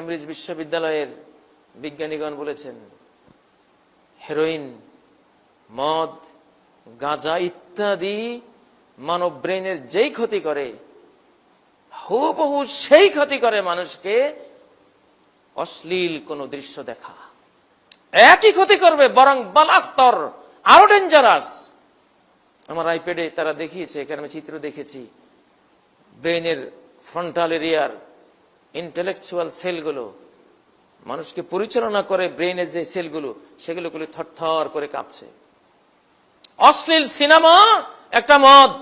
Cambridge বিশ্ববিদ্যালয়ের বিজ্ঞানীগণ বলেছেন, heroin, মদ, গাঁজা ইত্যাদি মানব ব্রেনের যেই ক্ষতি করে, হুবহু সেই ক্ষতি করে মানুষকে অশ্লীল কোন দৃশ্য দেখা। একই ক্ষতি করবে, বরং বালাস্তর আরও ডেঞ্জারাস আমার আইপ্যাডে তারা দেখিয়েছে, এখানে আমি চিত্র দেখেছি। ব্রেনের ফ্রন্টাল এরিয়ার ইন্টেলেকচুয়াল সেলগুলো মানুষকে পরিচালনা করে ব্রেনের যে সেলগুলো সেগুলো গুলো থরথর করে কাঁপছে। অশ্লীল সিনেমা একটা মদ।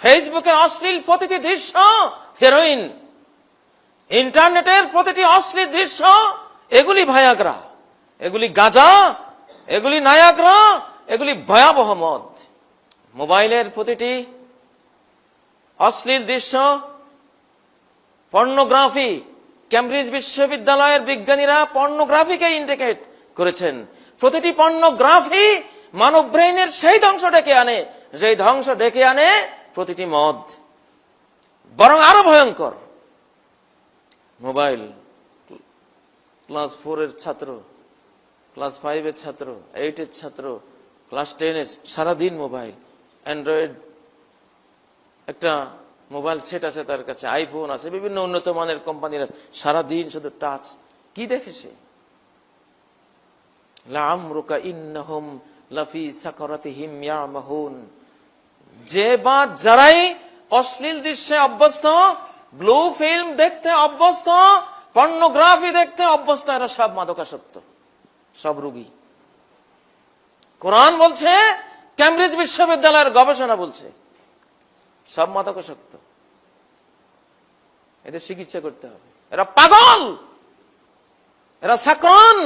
ফেসবুকের অশ্লীল প্রতিটি দৃশ্য হেরোইন ইন্টারনেটের প্রতিটি অশ্লীল দৃশ্য, এগুলি ভায়াগ্রা। এগুলি গাঁজা, এগুলি নায়াগ্রা, এগুলি ভয়াবহ মদ। মোবাইলের প্রতিটি অশ্লীল দৃশ্য পর্নোগ্রাফি ক্যামব্রিজ বিশ্ববিদ্যালয়ের বিজ্ঞানীরা পর্নোগ্রাফিকে ইন্ডিকেট করেছেন। প্রতিটি পর্নোগ্রাফি মানব ব্রেইনের সেই ধ্বংস ডেকে আনে সেই ধ্বংস ডেকে আনে প্রতিটি মদ। বরং আরও ভয়ঙ্কর, মোবাইল, ক্লাস ফোরের ছাত্র, ক্লাস ফাইভের ছাত্র, এইটের ছাত্র, ক্লাস টেনের, সারাদিন মোবাইল, অ্যান্ড্রয়েড, একটা মোবাইল সেট আছে তার কাছে, আইফোন আছে, বিভিন্ন উন্নত মানের কোম্পানির আছে, সারাদিন শুধু টাচ কি দেখে সে? যে বা যারাই অশ্লীল দৃশ্যে অভ্যস্ত ব্লু ফিল্ম দেখতে অভ্যস্ত পর্নোগ্রাফি দেখতে অভ্যস্ত, এরা সব মাদকাসক্ত, সব রুগী। কোরআন বলছে ক্যামব্রিজ বিশ্ববিদ্যালয়ের গবেষণা বলছে সব মাদকাসক্ত। এদের চিকিৎসা করতে হবে। এরা পাগল! এরা সাকন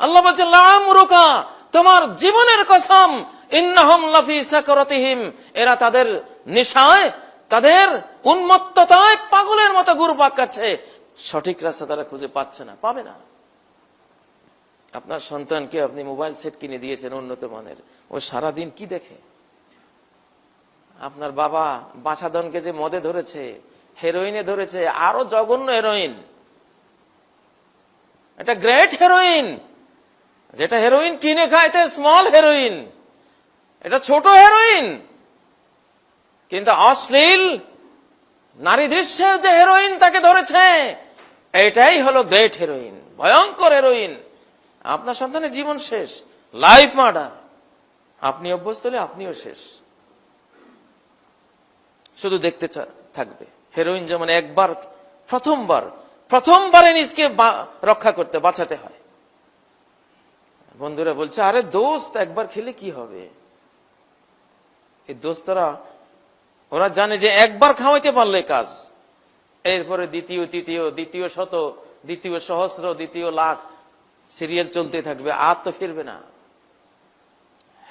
আল্লাহ বলছে লামরুকা তোমার জীবনের কসম, ইন্নাহম লাফি সাকরাতিহিম। এরা তাদের নেশায়, তাদের উন্মত্ততায় পাগলের মতো ঘুরপাক কাছে সঠিক রাস্তা তারা খুঁজে পাচ্ছে না, পাবে না। আপনার সন্তানকে আপনি মোবাইল সেট কিনে দিয়েছেন উন্নত মানের ও সারাদিন কি দেখে? আপনার বাবা বাছাদনকে যে মদে ধরেছে হেরোইনে ধরেছে, আরও জঘন্য হেরোইন এটা গ্রেট হেরোইন যেটা হেরোইন কিনে খায় এটা স্মল হেরোইন এটা ছোট হেরোইন কিন্তু অশ্লীল নারী দৃশ্যের যে হেরোইন তাকে ধরেছে, এটাই হলো গ্রেট হেরোইন ভয়ঙ্কর হেরোইন আপনার সন্তানের জীবন শেষ। লাইফ মার্ডার আপনি অভ্যস্ত হলে আপনিও শেষ। শুধু দেখতে থাকবে। হেরোইন যেমন একবার, প্রথমবার, প্রথমবারে নিজকে রক্ষা করতে, বাঁচাতে হয়। বন্ধুরা বলছে, আরে দোস্ত, একবার খেলে কি হবে? এই দোস্তরা, ওরা জানে যে একবার খাওয়াইতে পারলে কাজ। এরপরে দ্বিতীয়, তৃতীয়, দ্বিতীয় শত, দ্বিতীয় সহস্র, দ্বিতীয় লাখ সিরিয়াল চলতে থাকবে, আর তো ফিরবে না।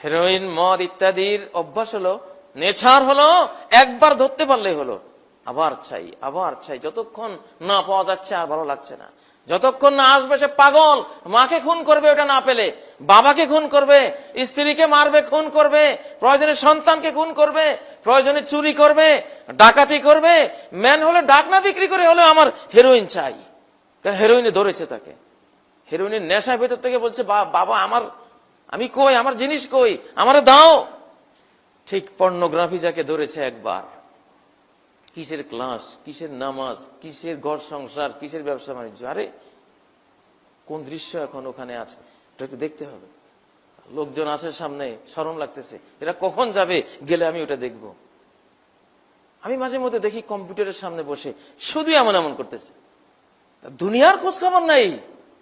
হেরোইন মদ ইত্যাদির অভ্যাস হলো নেছার হলো, একবার ধরতে পারলে হলো। আবার চাই আবার চাই। যতক্ষণ না পাওয়া যাচ্ছে, আর ভালো লাগছে না। যতক্ষণ না আসবে সে পাগল, মাকে খুন করবে ওটা না পেলে। বাবাকে খুন করবে, স্ত্রীকে মারবে, খুন করবে, প্রয়োজনে সন্তানকে খুন করবে, প্রয়োজনে চুরি করবে, ডাকাতি করবে। ম্যান হলে ডাকনা বিক্রি করে হলে আমার হেরোইন চাই। হেরোইনে ধরেছে তাকে। হেরোইনের নেশা ভেতর থেকে বলছে, "বা- বাবা, আমার, আমি কই? আমার জিনিস কই? আমার দাও। ঠিক পর্নোগ্রাফি যাকে ধরেছে একবার। কিসের ক্লাস কিসের নামাজ, কিসের ঘর সংসার, কিসের ব্যবসা বাণিজ্য? আরে, কোন দৃশ্য এখন ওখানে আছে? একটু দেখতে হবে। লোকজন আছে সামনে সরম লাগতেছে। এরা কখন যাবে? গেলে আমি ওটা দেখব। আমি মাঝে মধ্যে দেখি কম্পিউটারের সামনে বসে, শুধু এমন এমন করতেছে। দুনিয়ার খোঁজ খবর নাই।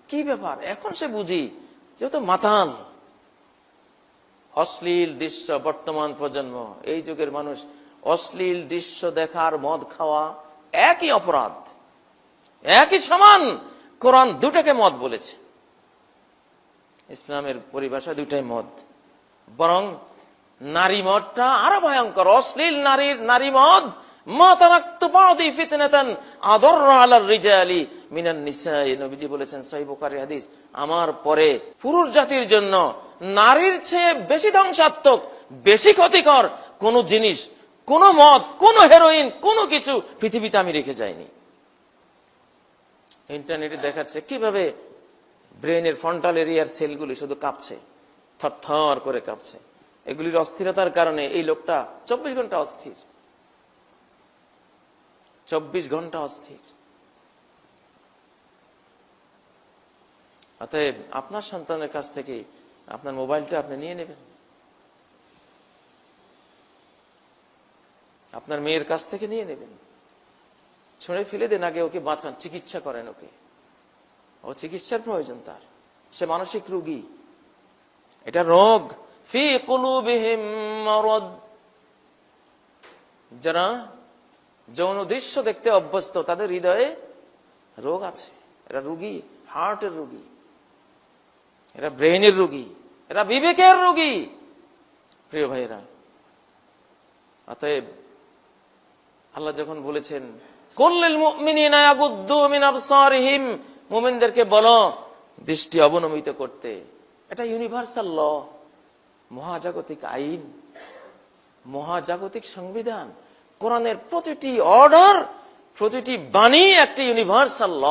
কি ব্যাপার? এখন সে বুঝি যেহেতু মাতাল। অশ্লীল দৃশ্য বর্তমান প্রজন্ম, এই যুগের মানুষ, অশ্লীল দৃশ্য দেখার, মদ খাওয়া একই অপরাধ, একই সমান। কোরআন দুটাকে মদ বলেছে। ইসলামের পরিভাষা দুটাই মদ। বরং নারী মদটা আরও ভয়ঙ্কর। অশ্লীল নারীর, নারী মদ। আমার পরে পুরুষ জাতির জন্য নারীর চেয়ে বেশি ধ্বংসাত্মক, বেশি ক্ষতিকর কোন জিনিস, কোন মদ, কোন হেরোইন কোন কিছু পৃথিবীতে আমি রেখে যাইনি। ইন্টারনেটে দেখাচ্ছে কীভাবে ব্রেনের ফ্রন্টাল এরিয়ার সেলগুলি শুধু কাঁপছে থর করে কাঁপছে। এগুলির অস্থিরতার কারণে এই লোকটা চব্বিশ ঘণ্টা অস্থির। চব্বিশ ঘণ্টা অস্থির। অতএব আপনার সন্তানের কাছ থেকে আপনার মোবাইলটা আপনি নিয়ে নেবেন। আপনার মেয়ের কাছ থেকে নিয়ে নেবেন। ছুঁড়ে ফেলে দেন আগে ওকে বাঁচান, চিকিৎসা করেন ওকে। ও চিকিৎসার প্রয়োজন তার। সে মানসিক রোগী। এটা রোগ। যারা যৌন দৃশ্য দেখতে অভ্যস্ত, তাদের হৃদয়ে রোগ আছে। এরা রুগী, হার্টের রুগী। এরা ব্রেইনের রুগী। এরা বিবেকের রোগী। প্রিয় ভাইরা অতএব আল্লাহ যখন বলেছেন কল্লিল মুমিনিনা ইয়াগুদ্দু মিন আবসারিহিম মুমিনদেরকে বলো, দৃষ্টি অবনমিত করতে। এটা ইউনিভার্সাল ল, মহাজাগতিক আইন, মহাজাগতিক সংবিধান। কোরআনের প্রতিটি অর্ডার, প্রতিটি বাণী একটি ইউনিভার্সাল ল।